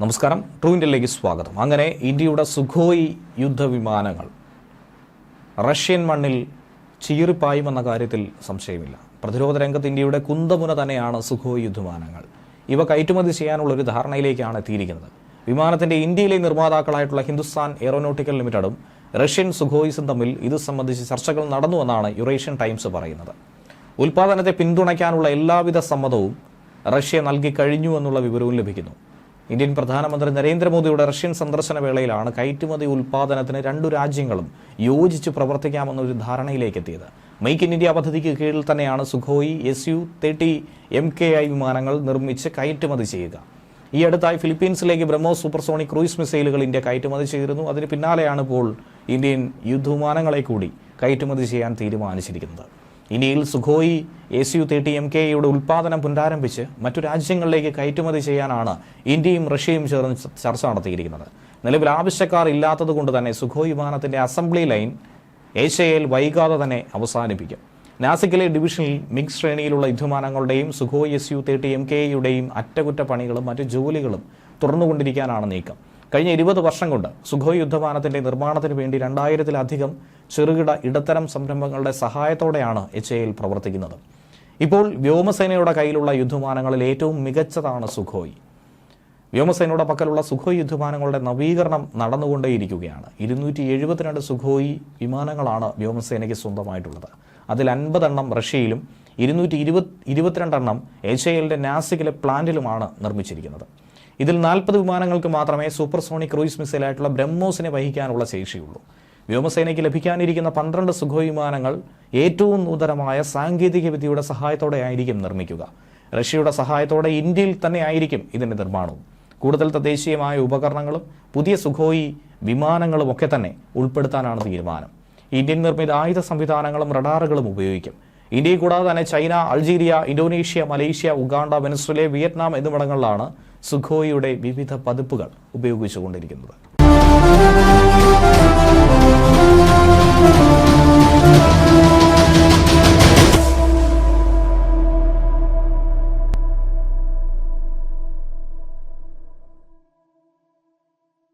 നമസ്കാരം. ട്രൂ ഇന്ത്യയിലേക്ക് സ്വാഗതം. അങ്ങനെ ഇന്ത്യയുടെ സുഖോയി യുദ്ധവിമാനങ്ങൾ റഷ്യൻ മണ്ണിൽ ചീറിപ്പായുമെന്ന കാര്യത്തിൽ സംശയമില്ല. പ്രതിരോധ രംഗത്ത് ഇന്ത്യയുടെ കുന്തമുന തന്നെയാണ് സുഖോയി യുദ്ധവിമാനങ്ങൾ. ഇവ കയറ്റുമതി ചെയ്യാനുള്ള ഒരു ധാരണയിലേക്കാണ് എത്തിയിരിക്കുന്നത്. വിമാനത്തിന്റെ ഇന്ത്യയിലെ നിർമ്മാതാക്കളായിട്ടുള്ള ഹിന്ദുസ്ഥാൻ എയറോനോട്ടിക്കൽ ലിമിറ്റഡും റഷ്യൻ സുഖോയിസും തമ്മിൽ ഇത് സംബന്ധിച്ച് ചർച്ചകൾ നടന്നുവെന്നാണ് യുറേഷ്യൻ ടൈംസ് പറയുന്നത്. ഉൽപാദനത്തെ പിന്തുണയ്ക്കാനുള്ള എല്ലാവിധ സമ്മതവും റഷ്യ നൽകി കഴിഞ്ഞു എന്നുള്ള വിവരവും ലഭിക്കുന്നു. ഇന്ത്യൻ പ്രധാനമന്ത്രി നരേന്ദ്രമോദിയുടെ റഷ്യൻ സന്ദർശന വേളയിലാണ് കയറ്റുമതി ഉൽപാദനത്തിന് രണ്ടു രാജ്യങ്ങളും യോജിച്ച് പ്രവർത്തിക്കാമെന്നൊരു ധാരണയിലേക്ക് എത്തിയത് മെയ്ക്ക് ഇൻ ഇന്ത്യ പദ്ധതിക്ക് കീഴിൽ തന്നെയാണ് Sukhoi S U thirty M K I വിമാനങ്ങൾ നിർമ്മിച്ച് കയറ്റുമതി ചെയ്യുക. ഈ അടുത്തായി ഫിലിപ്പീൻസിലേക്ക് ബ്രഹ്മോസ് സൂപ്പർസോണിക് ക്രൂയിസ് മിസൈലുകൾ ഇന്ത്യ കയറ്റുമതി ചെയ്തിരുന്നു. അതിന് പിന്നാലെയാണ് ഇപ്പോൾ ഇന്ത്യൻ യുദ്ധവിമാനങ്ങളെ കൂടി കയറ്റുമതി ചെയ്യാൻ തീരുമാനിച്ചിരിക്കുന്നത്. ഇന്ത്യയിൽ Sukhoi A C U thirty M K യുടെ ഉൽപ്പാദനം പുനരാരംഭിച്ച് മറ്റു രാജ്യങ്ങളിലേക്ക് കയറ്റുമതി ചെയ്യാനാണ് ഇന്ത്യയും റഷ്യയും ചേർന്ന് ചർച്ച നടത്തിയിരിക്കുന്നത്. നിലവിൽ ആവശ്യക്കാർ ഇല്ലാത്തത് കൊണ്ട് തന്നെ സുഖോയ് വിമാനത്തിന്റെ അസംബ്ലി ലൈൻ ഏഷ്യയിൽ വൈകാതെ തന്നെ അവസാനിപ്പിക്കും. നാസിക്കിലെ ഡിവിഷനിൽ മിക്സ് ശ്രേണിയിലുള്ള യുദ്ധമാനങ്ങളുടെയും Sukhoi S U thirty M കെയുടെയും അറ്റകുറ്റപ്പണികളും മറ്റു ജോലികളും തുറന്നുകൊണ്ടിരിക്കാനാണ് നീക്കം. കഴിഞ്ഞ ഇരുപത് വർഷം കൊണ്ട് സുഖോയ് യുദ്ധവിമാനത്തിന്റെ നിർമ്മാണത്തിന് വേണ്ടി രണ്ടായിരത്തിലധികം ചെറുകിട ഇടത്തരം സംരംഭങ്ങളുടെ സഹായത്തോടെയാണ് എച്ച് എയിൽ പ്രവർത്തിക്കുന്നത്. ഇപ്പോൾ വ്യോമസേനയുടെ കയ്യിലുള്ള യുദ്ധവിമാനങ്ങളിൽ ഏറ്റവും മികച്ചതാണ് സുഖോയ്. വ്യോമസേനയുടെ പക്കലുള്ള സുഖോയ് യുദ്ധവിമാനങ്ങളുടെ നവീകരണം നടന്നുകൊണ്ടേയിരിക്കുകയാണ്. ഇരുന്നൂറ്റി എഴുപത്തിരണ്ട് സുഖോയ് വിമാനങ്ങളാണ് വ്യോമസേനയ്ക്ക് സ്വന്തമായിട്ടുള്ളത്. അതിൽ അൻപതെണ്ണം റഷ്യയിലും ഇരുന്നൂറ്റി ഇരുപത് ഇരുപത്തിരണ്ടെണ്ണം എച്ച് എല്ലിന്റെ നാസിക്കിലെ പ്ലാന്റിലുമാണ് നിർമ്മിച്ചിരിക്കുന്നത്. ഇതിൽ നാൽപ്പത് വിമാനങ്ങൾക്ക് മാത്രമേ സൂപ്പർസോണിക് ക്രൂയിസ് മിസൈലായിട്ടുള്ള ബ്രഹ്മോസിനെ വഹിക്കാനുള്ള ശേഷിയുള്ളൂ. വ്യോമസേനയ്ക്ക് ലഭിക്കാനിരിക്കുന്ന പന്ത്രണ്ട് സുഖോയ് വിമാനങ്ങൾ ഏറ്റവും നൂതനമായ സാങ്കേതിക വിദ്യയുടെ സഹായത്തോടെയായിരിക്കും നിർമ്മിക്കുക. റഷ്യയുടെ സഹായത്തോടെ ഇന്ത്യയിൽ തന്നെ ആയിരിക്കും ഇതിന്റെ നിർമ്മാണവും. കൂടുതൽ തദ്ദേശീയമായ ഉപകരണങ്ങളും പുതിയ സുഖോയി വിമാനങ്ങളും ഒക്കെ തന്നെ ഉൾപ്പെടുത്താനാണ് തീരുമാനം. ഇന്ത്യൻ നിർമ്മിത ആയുധ സംവിധാനങ്ങളും റഡാറുകളും ഉപയോഗിക്കും. ഇന്ത്യയെ കൂടാതെ തന്നെ China Algeria Indonesia Malaysia Uganda Venezuela Vietnam എന്നിവിടങ്ങളിലാണ് സുഖോയിയുടെ വിവിധ പതിപ്പുകൾ ഉപയോഗിച്ചുകൊണ്ടിരിക്കുന്നത്.